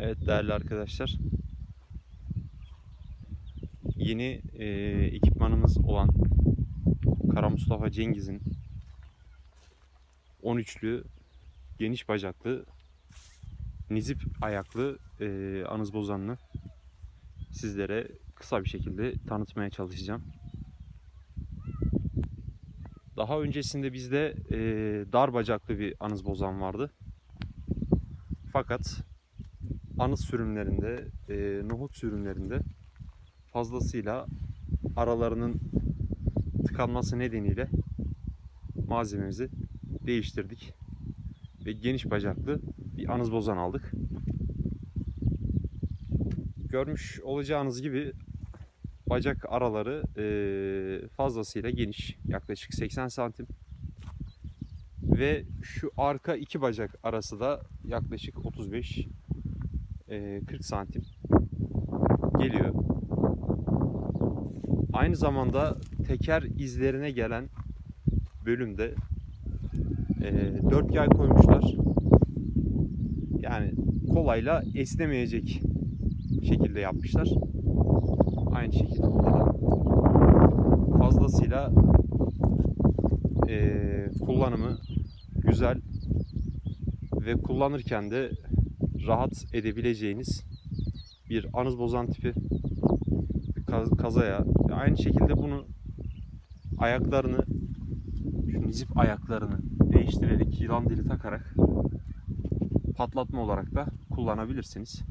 Evet değerli arkadaşlar. Yeni e, ekipmanımız olan Kara Mustafa Cengiz'in 13'lü geniş bacaklı nizip ayaklı e, anız bozanını sizlere kısa bir şekilde tanıtmaya çalışacağım. Daha öncesinde bizde e, dar bacaklı bir anız bozan vardı. Fakat anız sürümlerinde, e, nohut sürümlerinde fazlasıyla aralarının tıkanması nedeniyle malzememizi değiştirdik. Ve geniş bacaklı bir anız bozan aldık. Görmüş olacağınız gibi bacak araları e, fazlasıyla geniş. Yaklaşık 80 santim. Ve şu arka iki bacak arası da yaklaşık 35 e, 40 santim geliyor. Aynı zamanda teker izlerine gelen bölümde e, dört yay koymuşlar. Yani kolayla esnemeyecek şekilde yapmışlar. Aynı şekilde fazlasıyla e, kullanımı güzel ve kullanırken de rahat edebileceğiniz bir anız bozan tipi kazaya aynı şekilde bunu ayaklarını şu nizip ayaklarını değiştirerek yılan dili takarak patlatma olarak da kullanabilirsiniz.